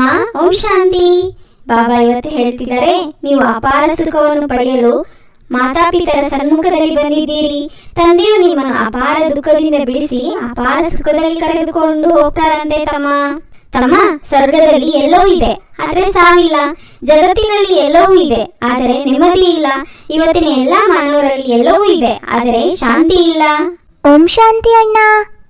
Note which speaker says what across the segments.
Speaker 1: ತಮ್ಮ ಓಂ ಶಾಂತಿ. ಬಾಬಾ ಇವತ್ತು ಹೇಳ್ತಿದ್ದಾರೆ, ನೀವು ಅಪಾರ ಸುಖವನ್ನು ಪಡೆಯಲು ಮಾತಾಪಿತರ ಸನ್ಮುಖದಲ್ಲಿ ಬಂದಿದ್ದೀರಿ. ತಂದೆಯು ನಿಮ್ಮನ್ನು ಅಪಾರ ದುಃಖದಿಂದ ಬಿಡಿಸಿ ಅಪಾರ ಸುಖದಲ್ಲಿ ಕರೆದುಕೊಂಡು ಹೋಗ್ತಾರಂತೆ ತಮ್ಮ. ತಮ್ಮ, ಸ್ವರ್ಗದಲ್ಲಿ ಎಲ್ಲವೂ ಇದೆ. ಆದರೆ ಸಾವಿಲ್ಲ. ಜಗತ್ತಿನಲ್ಲಿ ಎಲ್ಲವೂ ಇದೆ. ಆದರೆ ನೆಮ್ಮದಿ ಇಲ್ಲ. ಇವತ್ತಿನ ಎಲ್ಲಾ ಮಾನವರಲ್ಲಿ ಎಲ್ಲವೂ ಇದೆ. ಆದರೆ ಶಾಂತಿ ಇಲ್ಲ.
Speaker 2: ಓಂ ಶಾಂತಿ ಅಣ್ಣ.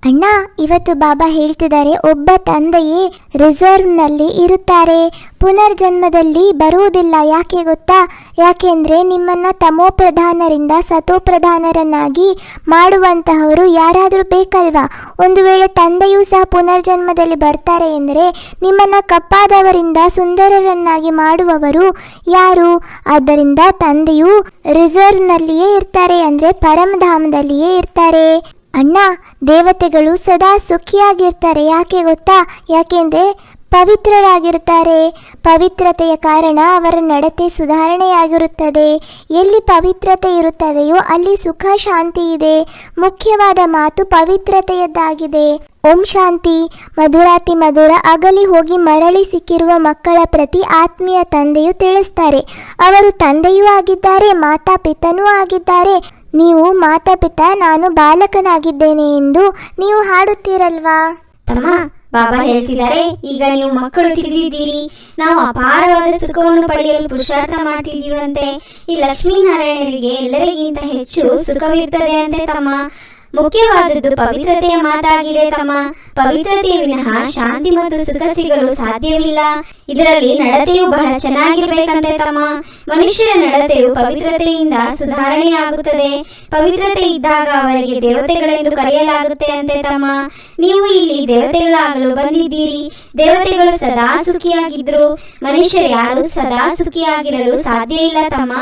Speaker 2: ಅಣ್ಣ, ಇವತ್ತು ಬಾಬಾ ಹೇಳ್ತಿದ್ದಾರೆ, ಒಬ್ಬ ತಂದೆಯೇ ರಿಸರ್ವ್ನಲ್ಲಿ ಇರುತ್ತಾರೆ. ಪುನರ್ಜನ್ಮದಲ್ಲಿ ಬರುವುದಿಲ್ಲ. ಯಾಕೆ ಗೊತ್ತಾ? ಯಾಕೆಂದ್ರೆ ನಿಮ್ಮನ್ನ ತಮೋಪ್ರಧಾನರಿಂದ ಸತೋಪ್ರಧಾನರನ್ನಾಗಿ ಸತೋ ಮಾಡುವಂತಹವರು ಯಾರಾದರೂ ಬೇಕಲ್ವಾ? ಒಂದು ವೇಳೆ ತಂದೆಯೂ ಸಹ ಪುನರ್ಜನ್ಮದಲ್ಲಿ ಬರ್ತಾರೆ ಎಂದರೆ ನಿಮ್ಮನ್ನ ಕಪ್ಪಾದವರಿಂದ ಸುಂದರರನ್ನಾಗಿ ಮಾಡುವವರು ಯಾರು? ಆದ್ದರಿಂದ ತಂದೆಯು ರಿಸರ್ವ್ನಲ್ಲಿಯೇ ಇರ್ತಾರೆ ಅಂದರೆ ಪರಮಧಾಮದಲ್ಲಿಯೇ ಇರ್ತಾರೆ. ಅಣ್ಣ, ದೇವತೆಗಳು ಸದಾ ಸುಖಿಯಾಗಿರ್ತಾರೆ. ಯಾಕೆ ಗೊತ್ತಾ? ಯಾಕೆಂದ್ರೆ ಪವಿತ್ರರಾಗಿರ್ತಾರೆ. ಪವಿತ್ರತೆಯ ಕಾರಣ ಅವರ ನಡತೆ ಸುಧಾರಣೆಯಾಗಿರುತ್ತದೆ. ಎಲ್ಲಿ ಪವಿತ್ರತೆ ಇರುತ್ತದೆಯೋ ಅಲ್ಲಿ ಸುಖ ಶಾಂತಿ ಇದೆ. ಮುಖ್ಯವಾದ ಮಾತು ಪವಿತ್ರತೆಯದ್ದಾಗಿದೆ. ಓಂ ಶಾಂತಿ. ಮಧುರಾತಿ ಮಧುರ ಅಗಲಿ ಹೋಗಿ ಮರಳಿ ಸಿಕ್ಕಿರುವ ಮಕ್ಕಳ ಪ್ರತಿ ಆತ್ಮೀಯ ತಂದೆಯು ತಿಳಿಸ್ತಾರೆ. ಅವರು ತಂದೆಯೂ ಆಗಿದ್ದಾರೆ, ಮಾತಾ ಪಿತನೂ ಆಗಿದ್ದಾರೆ. ನೀವು ಮಾತಾಪಿತ ನಾನು ಬಾಲಕನಾಗಿದ್ದೇನೆ ಎಂದು ನೀವು ಹಾಡುತ್ತೀರಲ್ವಾ?
Speaker 1: ತಮ್ಮ, ಬಾಬಾ ಹೇಳ್ತಿದ್ದಾರೆ, ಈಗ ನೀವು ಮಕ್ಕಳು ತಿಳಿದಿದ್ದೀರಿ ನಾವು ಅಪಾರವಾದ ಸುಖವನ್ನು ಪಡೆಯಲು ಪುರುಷಾರ್ಥ ಮಾಡ್ತಿದ್ದೀವಂತೆ. ಈ ಲಕ್ಷ್ಮೀನಾರಾಯಣರಿಗೆ ಎಲ್ಲರಿಗಿಂತ ಹೆಚ್ಚು ಸುಖವಿರ್ತದೆ ಅಂತೆ ತಮ್ಮ. ಮುಖ್ಯವಾದದ್ದು ಪವಿತ್ರತೆಯ ಮಾತಾಗಿದೆ ತಮ್ಮ. ಪವಿತ್ರತೆಯ ವಿನಃ ಶಾಂತಿ ಮತ್ತು ಸುಖ ಸಿಗಲು ಸಾಧ್ಯವಿಲ್ಲ. ಇದರಲ್ಲಿ ನಡತೆಯು ಬಹಳ ಚೆನ್ನಾಗಿರ್ಬೇಕಂತೆ ತಮ್ಮ. ಮನುಷ್ಯರ ನಡತೆಯು ಪವಿತ್ರತೆಯಿಂದ ಸುಧಾರಣೆಯಾಗುತ್ತದೆ. ಪವಿತ್ರತೆ ಇದ್ದಾಗ ಅವರಿಗೆ ದೇವತೆಗಳೆಂದು ಕರೆಯಲಾಗುತ್ತೆ ಅಂತೆ ತಮ್ಮ. ನೀವು ಇಲ್ಲಿ ದೇವತೆಗಳಾಗಲು ಬಂದಿದ್ದೀರಿ. ದೇವತೆಗಳು ಸದಾ ಸುಖಿಯಾಗಿದ್ರು. ಮನುಷ್ಯರು ಯಾರು ಸದಾ ಸುಖಿಯಾಗಿರಲು ಸಾಧ್ಯ ಇಲ್ಲ ತಮ್ಮ.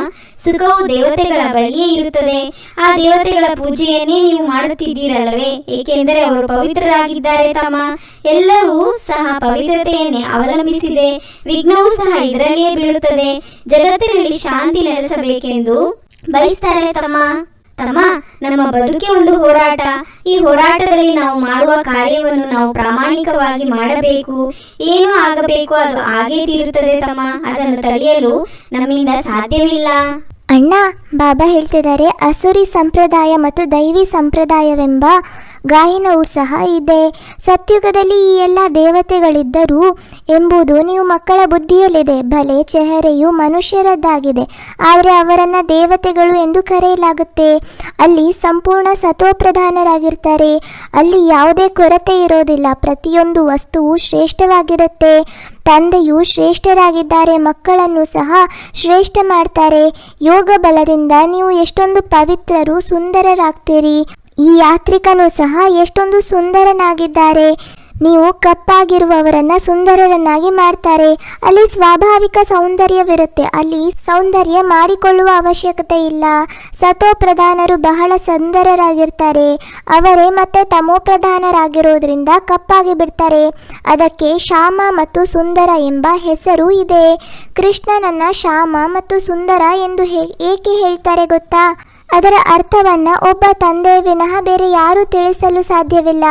Speaker 1: ಸುಖವು ದೇವತೆಗಳ ಬಳಿಯೇ ಇರುತ್ತದೆ. ಆ ದೇವತೆಗಳ ಪೂಜೆಯನ್ನೇ ನೀವು ಮಾಡುತ್ತಿದ್ದೀರಲ್ಲವೇ? ಏಕೆಂದರೆ ಅವರು ಪವಿತ್ರರಾಗಿದ್ದಾರೆ ತಮ್ಮ ಎಲ್ಲರೂ ಸಹ ಪವಿತ್ರತೆಯನ್ನೇ ಅವಲಂಬಿಸಿದೆ. ವಿಘ್ನವೂ ಸಹ ಇದರಲ್ಲಿಯೇ ಬೀಳುತ್ತದೆ. ಜಗತ್ತಿನಲ್ಲಿ ಶಾಂತಿ ನೆಲೆಸಬೇಕೆಂದು ಬಯಸ್ತಾರೆ ತಮ್ಮ ತಮ್ಮ, ನಮ್ಮ ಬದುಕೆ ಒಂದು ಹೋರಾಟ. ಈ ಹೋರಾಟದಲ್ಲಿ ನಾವು ಮಾಡುವ ಕಾರ್ಯವನ್ನು ನಾವು ಪ್ರಾಮಾಣಿಕವಾಗಿ ಮಾಡಬೇಕು. ಏನು ಆಗಬೇಕು, ಅದು ಆಗೇ ತೀರುತ್ತದೆ ತಮ್ಮ. ಅದನ್ನು ತಡೆಯಲು ನಮ್ಮಿಂದ ಸಾಧ್ಯವಿಲ್ಲ.
Speaker 2: ಅಣ್ಣ ಬಾಬಾ ಹೇಳ್ತಿದ್ದಾರೆ ಅಸುರಿ ಸಂಪ್ರದಾಯ ಮತ್ತು ದೈವಿ ಸಂಪ್ರದಾಯವೆಂಬ ಗಾಯನವೂ ಸಹ ಇದೆ. ಸತ್ಯುಗದಲ್ಲಿ ಈ ಎಲ್ಲ ದೇವತೆಗಳಿದ್ದರು ಎಂಬುದು ನೀವು ಮಕ್ಕಳ ಬುದ್ಧಿಯಲ್ಲಿದೆ. ಭಲೆ ಚೆಹರೆಯು ಮನುಷ್ಯರದ್ದಾಗಿದೆ. ಆದರೆ ಅವರನ್ನು ದೇವತೆಗಳು ಎಂದು ಕರೆಯಲಾಗುತ್ತೆ. ಅಲ್ಲಿ ಸಂಪೂರ್ಣ ಸತೋಪ್ರಧಾನರಾಗಿರ್ತಾರೆ ಅಲ್ಲಿ ಯಾವುದೇ ಕೊರತೆ ಇರೋದಿಲ್ಲ. ಪ್ರತಿಯೊಂದು ವಸ್ತುವು ಶ್ರೇಷ್ಠವಾಗಿರುತ್ತೆ. ತಂದೆಯು ಶ್ರೇಷ್ಠರಾಗಿದ್ದಾರೆ. ಮಕ್ಕಳನ್ನು ಸಹ ಶ್ರೇಷ್ಠ ಮಾಡ್ತಾರೆ. ಯೋಗ ಬಲದಿಂದ ನೀವು ಎಷ್ಟೊಂದು ಪವಿತ್ರರು, ಸುಂದರರಾಗ್ತೀರಿ. ಈ ಯಾತ್ರಿಕನು ಸಹ ಎಷ್ಟೊಂದು ಸುಂದರನಾಗಿದ್ದಾರೆ. ನೀವು ಕಪ್ಪಾಗಿರುವವರನ್ನ ಸುಂದರರನ್ನಾಗಿ ಮಾಡ್ತಾರೆ. ಅಲ್ಲಿ ಸ್ವಾಭಾವಿಕ ಸೌಂದರ್ಯವಿರುತ್ತೆ. ಅಲ್ಲಿ ಸೌಂದರ್ಯ ಮಾಡಿಕೊಳ್ಳುವ ಅವಶ್ಯಕತೆ ಇಲ್ಲ. ಸತೋ ಪ್ರಧಾನರು ಬಹಳ ಸುಂದರರಾಗಿರ್ತಾರೆ. ಅವರೇ ಮತ್ತೆ ತಮೋ ಪ್ರಧಾನರಾಗಿರೋದ್ರಿಂದ ಕಪ್ಪಾಗಿ ಬಿಡ್ತಾರೆ. ಅದಕ್ಕೆ ಶ್ಯಾಮ ಮತ್ತು ಸುಂದರ ಎಂಬ ಹೆಸರು ಇದೆ. ಕೃಷ್ಣನನ್ನ ಶ್ಯಾಮ ಮತ್ತು ಸುಂದರ ಎಂದು ಏಕೆ ಹೇಳ್ತಾರೆ ಗೊತ್ತಾ? ಅದರ ಅರ್ಥವನ್ನ ಒಬ್ಬ ತಂದೆ ವಿನಃ ಬೇರೆ ಯಾರೂ ತಿಳಿಸಲು ಸಾಧ್ಯವಿಲ್ಲ.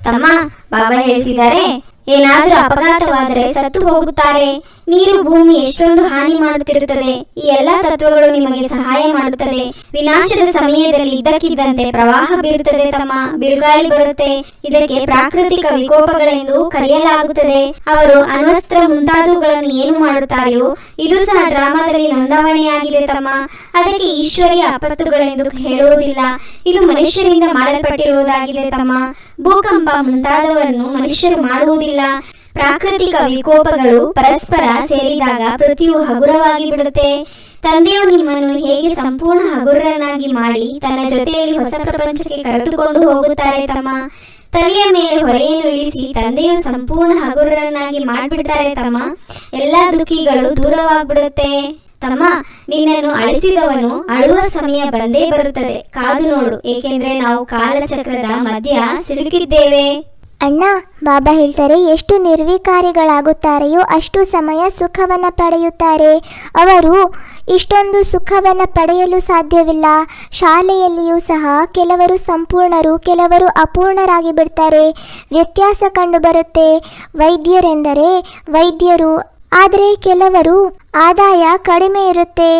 Speaker 1: ತಮ್ಮ ಬಾಬಾ ಹೇಳ್ತಿದ್ದಾರೆ ಏನಾದ್ರೂ ಅಪಘಾತವಾದರೆ ಸತ್ತು ಹೋಗುತ್ತಾರೆ. ನೀರು ಭೂಮಿ ಎಷ್ಟೊಂದು ಹಾನಿ ಮಾಡುತ್ತಿರುತ್ತದೆ. ಈ ಎಲ್ಲಾ ತತ್ವಗಳು ನಿಮಗೆ ಸಹಾಯ ಮಾಡುತ್ತದೆ. ವಿನಾಶದ ಸಮಯದಲ್ಲಿ ಇದ್ದಕ್ಕಿದ್ದಂತೆ ಪ್ರವಾಹ ಬೀರುತ್ತದೆ ತಮ್ಮ. ಬಿರುಗಾಳಿ ಬರುತ್ತೆ. ಇದಕ್ಕೆ ಪ್ರಾಕೃತಿಕ ವಿಕೋಪಗಳೆಂದು ಕರೆಯಲಾಗುತ್ತದೆ. ಅವರು ಅಣ್ವಸ್ತ್ರ ಮುಂತಾದವುಗಳನ್ನು ಏನು ಮಾಡುತ್ತಾರೆಯೋ, ಇದು ಸಹ ಡ್ರಾಮಾದಲ್ಲಿ ನೋಂದಾವಣೆಯಾಗಿದೆ ತಮ್ಮ. ಅದಕ್ಕೆ ಈಶ್ವರಿಯ ಅಪತ್ತುಗಳೆಂದು ಹೇಳುವುದಿಲ್ಲ. ಇದು ಮನುಷ್ಯರಿಂದ ಮಾಡಲ್ಪಟ್ಟಿರುವುದಾಗಿದೆ ತಮ್ಮ. ಭೂಕಂಪ ಮುಂತಾದವನ್ನು ಮನುಷ್ಯರು ಮಾಡುವುದಿಲ್ಲ. ಪ್ರಾಕೃತಿಕ ವಿಕೋಪಗಳು ಪರಸ್ಪರ ಸೇರಿದಾಗ ಪೃಥ್ವಿಯು ಹಗುರವಾಗಿ ಬಿಡುತ್ತೆ. ತಂದೆಯು ನಿಮ್ಮನ್ನು ಹೇಗೆ ಸಂಪೂರ್ಣ ಹಗುರನಾಗಿ ಮಾಡಿ ತನ್ನ ಜೊತೆಯಲ್ಲಿ ಹೊಸ ಪ್ರಪಂಚಕ್ಕೆ ಕರೆದುಕೊಂಡು ಹೋಗುತ್ತಾರೆ ತಮ್ಮ? ತಲೆಯ ಮೇಲೆ ಹೊರೆಯನ್ನು ಇಳಿಸಿ ತಂದೆಯು ಸಂಪೂರ್ಣ ಹಗುರನಾಗಿ ಮಾಡಿಬಿಡ್ತಾರೆ ತಮ್ಮ? ಎಲ್ಲಾ ದುಃಖಿಗಳು ದೂರವಾಗ್ಬಿಡುತ್ತೆ. ತಮ್ಮ, ನಿನ್ನನ್ನು ಅಳಿಸಿದವನು ಅಳುವ ಸಮಯ ಬಂದೇ ಬರುತ್ತದೆ. ಕಾದು ನೋಡು, ಏಕೆಂದ್ರೆ ನಾವು ಕಾಲಚಕ್ರದ ಮಧ್ಯ ಸಿಲುಕಿದ್ದೇವೆ.
Speaker 2: ಅಣ್ಣ, ಬಾಬಾ ಹೇಳ್ತಾರೆ, ಎಷ್ಟು ನಿರ್ವಿಕಾರಿಗಳಾಗುತ್ತಾರೆಯೋ ಅಷ್ಟು ಸಮಯ ಸುಖವನ್ನು ಪಡೆಯುತ್ತಾರೆ. ಅವರು ಇಷ್ಟೊಂದು ಸುಖವನ್ನು ಪಡೆಯಲು ಸಾಧ್ಯವಿಲ್ಲ. ಶಾಲೆಯಲ್ಲಿಯೂ ಸಹ ಕೆಲವರು ಸಂಪೂರ್ಣರು, ಕೆಲವರು ಅಪೂರ್ಣರಾಗಿ ಬಿಡ್ತಾರೆ. ವ್ಯತ್ಯಾಸ ಕಂಡುಬರುತ್ತೆ. ವೈದ್ಯರೆಂದರೆ ವೈದ್ಯರು ಆದರೆ ಕೆಲವರು ಆದಾಯ ಕಡಿಮೆ ಇರುತ್ತೆ.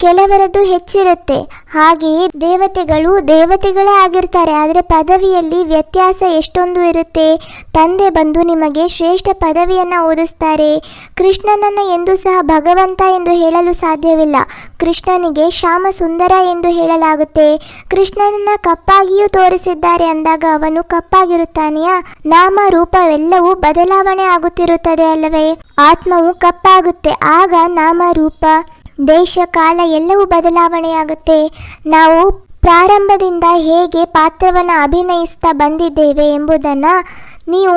Speaker 2: ಕೆಲವರದ್ದು ಹೆಚ್ಚಿರುತ್ತೆ. ಹಾಗೆಯೇ ದೇವತೆಗಳು ದೇವತೆಗಳೇ ಆಗಿರ್ತಾರೆ. ಆದರೆ ಪದವಿಯಲ್ಲಿ ವ್ಯತ್ಯಾಸ ಎಷ್ಟೊಂದು ಇರುತ್ತೆ? ತಂದೆ ಬಂದು ನಿಮಗೆ ಶ್ರೇಷ್ಠ ಪದವಿಯನ್ನು ಓದಿಸ್ತಾರೆ. ಕೃಷ್ಣನನ್ನು ಎಂದು ಸಹ ಭಗವಂತ ಎಂದು ಹೇಳಲು ಸಾಧ್ಯವಿಲ್ಲ. ಕೃಷ್ಣನಿಗೆ ಶ್ಯಾಮ ಸುಂದರ ಎಂದು ಹೇಳಲಾಗುತ್ತೆ. ಕೃಷ್ಣನನ್ನ ಕಪ್ಪಾಗಿಯೂ ತೋರಿಸಿದ್ದಾರೆ ಅಂದಾಗ ಅವನು ಕಪ್ಪಾಗಿರುತ್ತಾನೆಯಾ? ನಾಮ ರೂಪವೆಲ್ಲವೂ ಬದಲಾವಣೆ ಆಗುತ್ತಿರುತ್ತದೆ ಅಲ್ಲವೇ? ಆತ್ಮವು ಕಪ್ಪಾಗುತ್ತೆ. ಆಗ ನಾಮ ರೂಪ ದೇಶ ಕಾಲ ಎಲ್ಲವೂ ಬದಲಾವಣೆಯಾಗುತ್ತೆ. ನಾವು ಪ್ರಾರಂಭದಿಂದ ಹೇಗೆ ಪಾತ್ರವನ್ನು ಅಭಿನಯಿಸ್ತಾ ಬಂದಿದ್ದೇವೆ ಎಂಬುದನ್ನು ನೀವು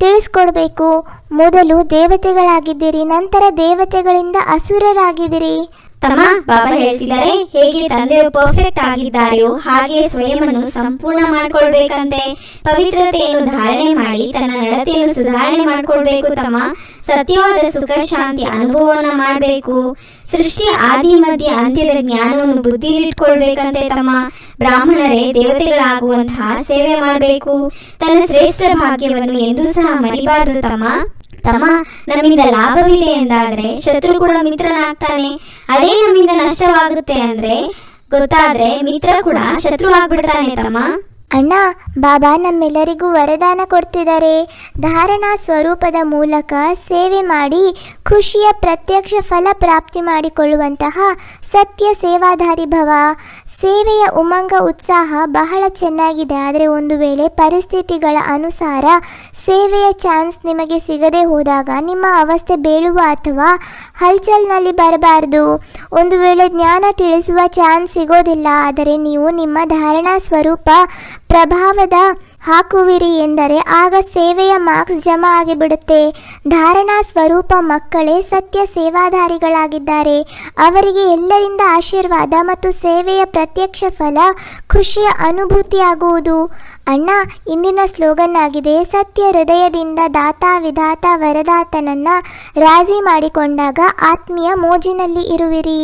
Speaker 2: ತಿಳಿಸ್ಕೊಡ್ಬೇಕು. ಮೊದಲು ದೇವತೆಗಳಾಗಿದ್ದೀರಿ, ನಂತರ ದೇವತೆಗಳಿಂದ ಅಸುರರಾಗಿದ್ದೀರಿ.
Speaker 1: ತಮ್ಮ ಬಾಬಾ ಹೇಳ್ತಿದ್ದಾರೆ, ಹೇಗೆ ತಂದೆಯು ಪರ್ಫೆಕ್ಟ್ ಆಗಿದ್ದಾರೆಯೋ ಹಾಗೆ ಸ್ವಯಂವನ್ನು ಸಂಪೂರ್ಣ ಮಾಡ್ಕೊಳ್ಬೇಕಂತೆ. ಪವಿತ್ರತೆಯನ್ನು ಧಾರಣೆ ಮಾಡಿ, ತನ್ನ ನಡತೆಯನ್ನು ಸುಧಾರಣೆ ಮಾಡ್ಕೊಳ್ಬೇಕು ತಮ್ಮ. ಸತ್ಯವಾದ ಸುಖ, ಶಾಂತಿ ಅನುಭವವನ್ನ ಮಾಡಬೇಕು. ಸೃಷ್ಟಿ ಆದಿ ಮಧ್ಯ ಅಂತ್ಯದ ಜ್ಞಾನವನ್ನು ಬುದ್ಧಿಲಿಟ್ಕೊಳ್ಬೇಕಂತೆ ತಮ್ಮ. ಬ್ರಾಹ್ಮಣರೇ, ದೇವತೆಗಳಾಗುವಂತಹ ಸೇವೆ ಮಾಡಬೇಕು. ತನ್ನ ಶ್ರೇಷ್ಠ ಭಾಗ್ಯವನ್ನು ಎಂದೂ ಸಹ ಮರಿಬಾರದು ತಮ್ಮ. ತಮ್ಮ ನಮ್ಮಿಂದ ಲಾಭವಿದೆ ಎಂದಾದ್ರೆ ಶತ್ರು ಕೂಡ ಮಿತ್ರನಾಗ್ತಾನೆ. ಅದೇ ನಮ್ಮಿಂದ ನಷ್ಟವಾಗುತ್ತೆ ಅಂದ್ರೆ ಗೊತ್ತಾದ್ರೆ ಮಿತ್ರ ಕೂಡ ಶತ್ರು ಆಗ್ಬಿಡ್ತಾನೆ ತಮ್ಮ.
Speaker 2: ಅಣ್ಣ, ಬಾಬಾ ನಮ್ಮೆಲ್ಲರಿಗೂ ವರದಾನ ಕೊಡ್ತಿದ್ದಾರೆ. ಧಾರಣಾ ಸ್ವರೂಪದ ಮೂಲಕ ಸೇವೆ ಮಾಡಿ ಖುಷಿಯ ಪ್ರತ್ಯಕ್ಷ ಫಲ ಪ್ರಾಪ್ತಿ ಮಾಡಿಕೊಳ್ಳುವಂತಹ ಸತ್ಯ ಸೇವಾಧಾರಿ ಭವ. ಸೇವೆಯ ಉಮಂಗ ಉತ್ಸಾಹ ಬಹಳ ಚೆನ್ನಾಗಿದೆ. ಆದರೆ ಒಂದು ವೇಳೆ ಪರಿಸ್ಥಿತಿಗಳ ಅನುಸಾರ ಸೇವೆಯ ಚಾನ್ಸ್ ನಿಮಗೆ ಸಿಗದೆ ಹೋದಾಗ ನಿಮ್ಮ ಅವಸ್ಥೆ ಬೀಳುವ ಅಥವಾ ಹಲ್ಚಲ್ನಲ್ಲಿ ಬರಬಾರದು. ಒಂದು ವೇಳೆ ಜ್ಞಾನ ತಿಳಿಸುವ ಚಾನ್ಸ್ ಸಿಗೋದಿಲ್ಲ, ಆದರೆ ನೀವು ನಿಮ್ಮ ಧಾರಣಾ ಸ್ವರೂಪ ಪ್ರಭಾವದ ಹಾಕುವಿರಿ ಎಂದರೆ ಆಗ ಸೇವೆಯ ಮಾರ್ಕ್ಸ್ ಜಮಾ ಆಗಿಬಿಡುತ್ತೆ. ಧಾರಣಾ ಸ್ವರೂಪ ಮಕ್ಕಳೇ ಸತ್ಯ ಸೇವಾಧಾರಿಗಳಾಗಿದ್ದಾರೆ. ಅವರಿಗೆ ಎಲ್ಲರಿಂದ ಆಶೀರ್ವಾದ ಮತ್ತು ಸೇವೆಯ ಪ್ರತ್ಯಕ್ಷ ಫಲ ಖುಷಿಯ ಅನುಭೂತಿಯಾಗುವುದು. ಅಣ್ಣ, ಇಂದಿನ ಸ್ಲೋಗನ್ ಆಗಿದೆ, ಸತ್ಯ ಹೃದಯದಿಂದ ದಾತ ವಿಧಾತ ವರದಾತನನ್ನ ರಾಜಿ ಮಾಡಿಕೊಂಡಾಗ ಆತ್ಮೀಯ ಮೋಜಿನಲ್ಲಿ ಇರುವಿರಿ.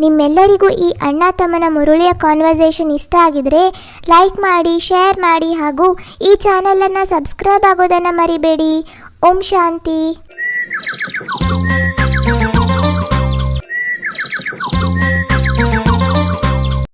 Speaker 2: ನಿಮ್ಮೆಲ್ಲರಿಗೂ ಈ ಅಣ್ಣ ತಮ್ಮನ ಮುರುಳಿಯ ಕಾನ್ವರ್ಸೇಷನ್ ಇಷ್ಟ ಆಗಿದ್ರೆ ಲೈಕ್ ಮಾಡಿ ಶೇರ್ ಮಾಡಿ ಹಾಗೂ ಈ ಚಾನಲನ್ನು ಸಬ್ಸ್ಕ್ರೈಬ್ ಆಗೋದನ್ನು ಮರಿಬೇಡಿ. ಓಂ ಶಾಂತಿ.